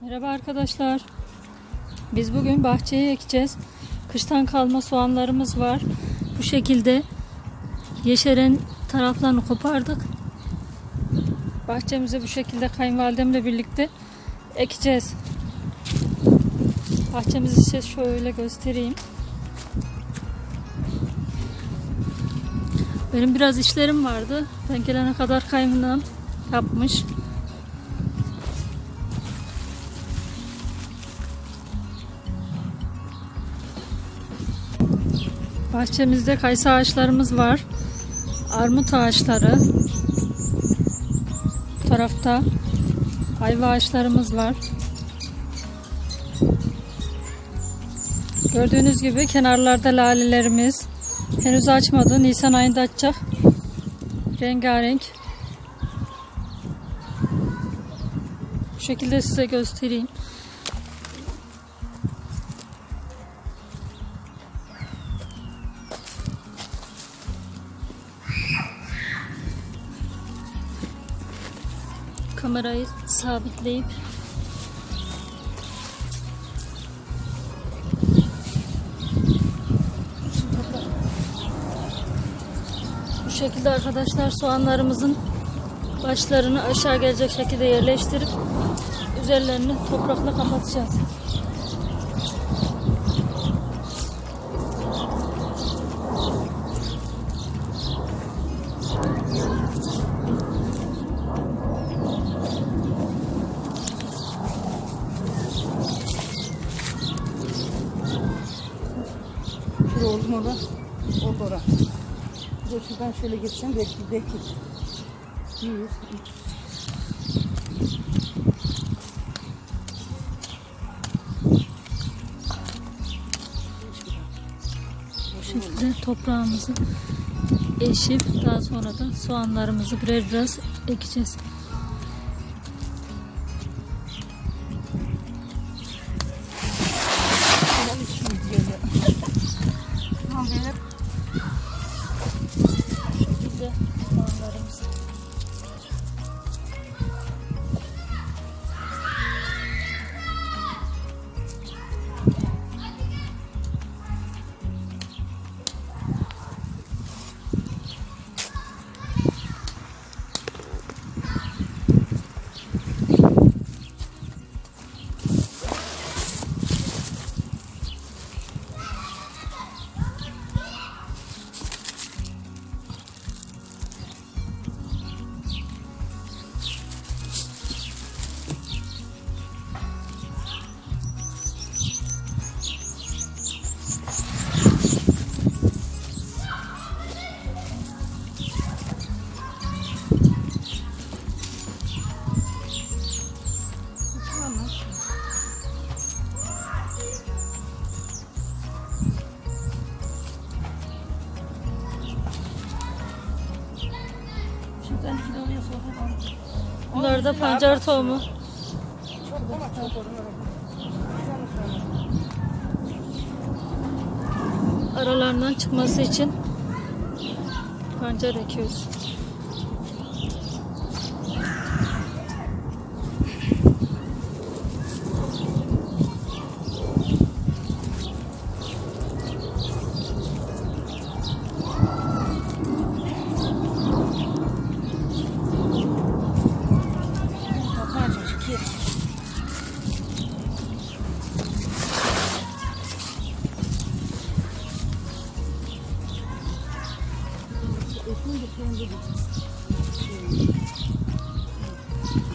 Merhaba arkadaşlar. Biz bugün bahçeye ekeceğiz. Kıştan kalma soğanlarımız var. Bu şekilde yeşeren taraflarını kopardık. Bahçemize bu şekilde kayınvalidemle birlikte ekeceğiz. Bahçemizi size şöyle göstereyim. Benim biraz işlerim vardı. Ben gelene kadar kayınvalidem yapmış. Bahçemizde kayısı ağaçlarımız var. Armut ağaçları. Bu tarafta ayva ağaçlarımız var. Gördüğünüz gibi kenarlarda lalelerimiz henüz açmadı. Nisan ayında açacak. Rengarenk. Bu şekilde size göstereyim. Kamerayı sabitleyip bu şekilde arkadaşlar soğanlarımızın başlarını aşağı gelecek şekilde yerleştirip üzerlerini toprakla kapatacağız. Şurada oldum orada. Oldu orada. Bir de şuradan şöyle geçsem belki belki. Bir, üç. Şekilde toprağımızı eşip daha sonra da soğanlarımızı birer biraz ekeceğiz. Da pancar tohumu. Aralarından çıkması için pancar ekiyoruz. 12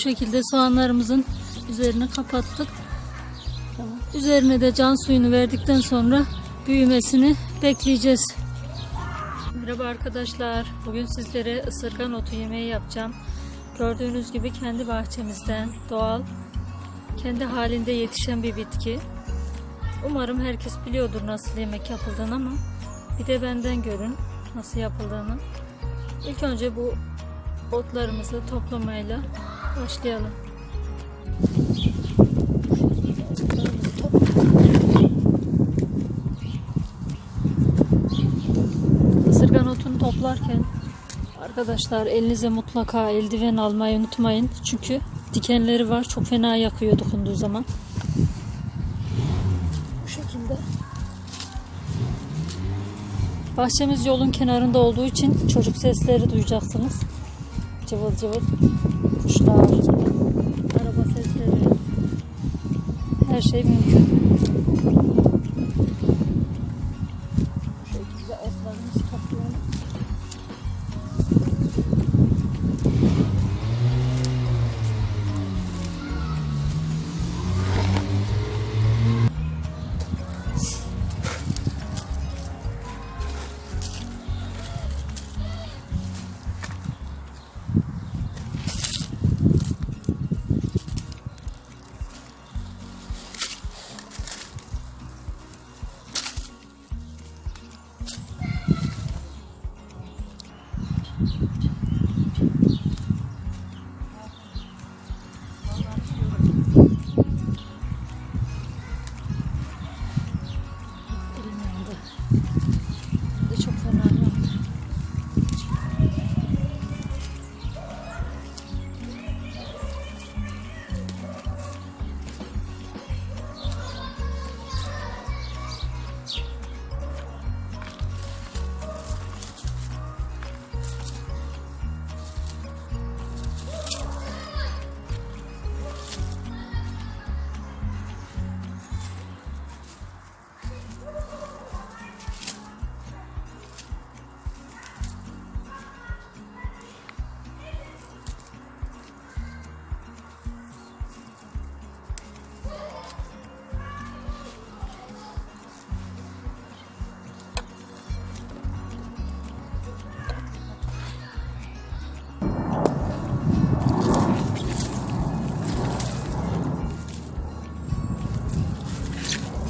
şekilde soğanlarımızın üzerine kapattık. Üzerine de can suyunu verdikten sonra büyümesini bekleyeceğiz. Merhaba arkadaşlar. Bugün sizlere ısırgan otu yemeği yapacağım. Gördüğünüz gibi kendi bahçemizden doğal, kendi halinde yetişen bir bitki. Umarım herkes biliyordur nasıl yemek yapıldığını ama bir de benden görün nasıl yapıldığını. İlk önce bu otlarımızı toplamayla başlayalım. Isırgan otunu toplarken arkadaşlar elinize mutlaka eldiven almayı unutmayın. Çünkü dikenleri var. Çok fena yakıyor dokunduğu zaman. Bu şekilde. Bahçemiz yolun kenarında olduğu için çocuk sesleri duyacaksınız. Cıvıl cıvıl kuşlar, araba sesleri, her şey mümkün.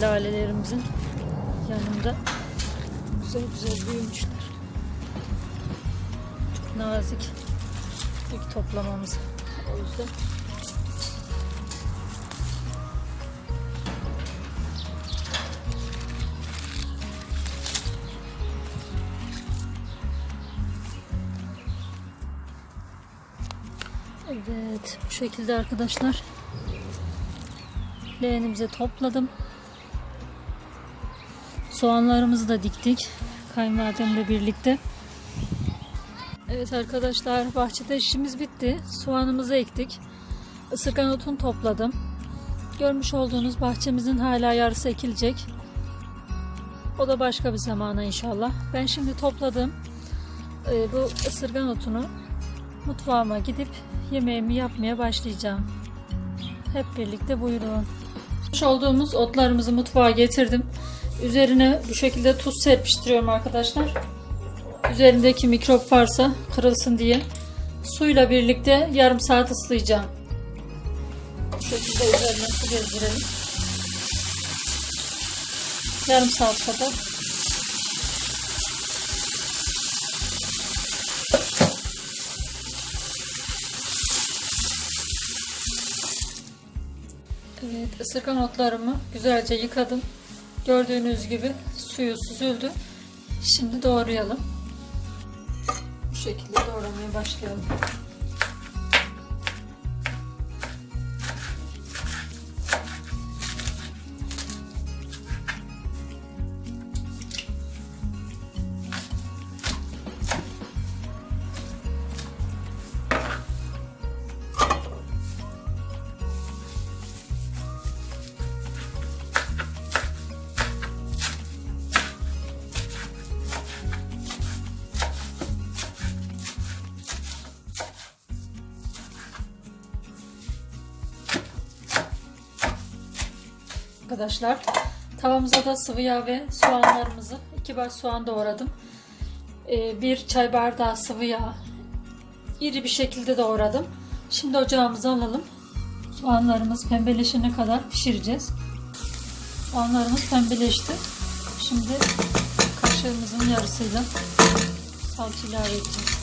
Lalelerimizin yanında güzel güzel büyümüşler. Çok nazik ilk toplamamız. O yüzden Evet bu şekilde arkadaşlar leğenimize topladım. Soğanlarımızı da diktik kayınvalidemle birlikte. Evet arkadaşlar bahçede işimiz bitti. Soğanımızı ektik. Isırgan otunu topladım. Görmüş olduğunuz bahçemizin hala yarısı ekilecek. O da başka bir zamana inşallah. Ben şimdi topladım. Ee, bu ısırgan otunu mutfağıma gidip yemeğimi yapmaya başlayacağım. Hep birlikte buyurun. Olduğumuz otlarımızı mutfağa getirdim. Üzerine bu şekilde tuz serpiştiriyorum arkadaşlar. Üzerindeki mikrop varsa kırılsın diye. Suyla birlikte yarım saat ıslayacağım. Bu şekilde üzerine su gezdirelim. Yarım saat kadar. Evet, ısırgan otlarımı güzelce yıkadım. Gördüğünüz gibi suyu süzüldü. Şimdi doğrayalım. Bu şekilde doğramaya başlayalım. Arkadaşlar tavamıza da sıvı yağ ve soğanlarımızı iki baş soğan doğradım. Ee, bir çay bardağı sıvı yağ iri bir şekilde doğradım. Şimdi ocağımıza alalım. Soğanlarımız pembeleşene kadar pişireceğiz. Soğanlarımız pembeleşti. Şimdi kaşığımızın yarısıyla salça ilave edeceğiz.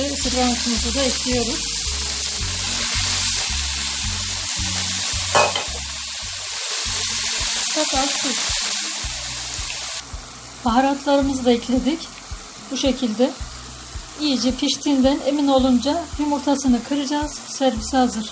Şekilde ısırgan otumuzu da ekliyoruz. Çok tuz. Baharatlarımızı da ekledik. Bu şekilde iyice piştiğinden emin olunca yumurtasını kıracağız. Servise hazır.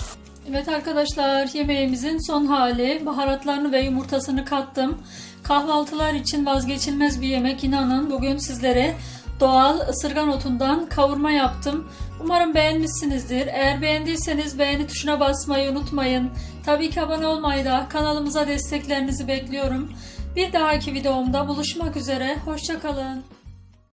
Evet arkadaşlar yemeğimizin son hali. Baharatlarını ve yumurtasını kattım. Kahvaltılar için vazgeçilmez bir yemek. İnanın bugün sizlere doğal ısırgan otundan kavurma yaptım. Umarım beğenmişsinizdir. Eğer beğendiyseniz beğeni tuşuna basmayı unutmayın. Tabii ki abone olmayı da kanalımıza desteklerinizi bekliyorum. Bir dahaki videomda buluşmak üzere. Hoşçakalın.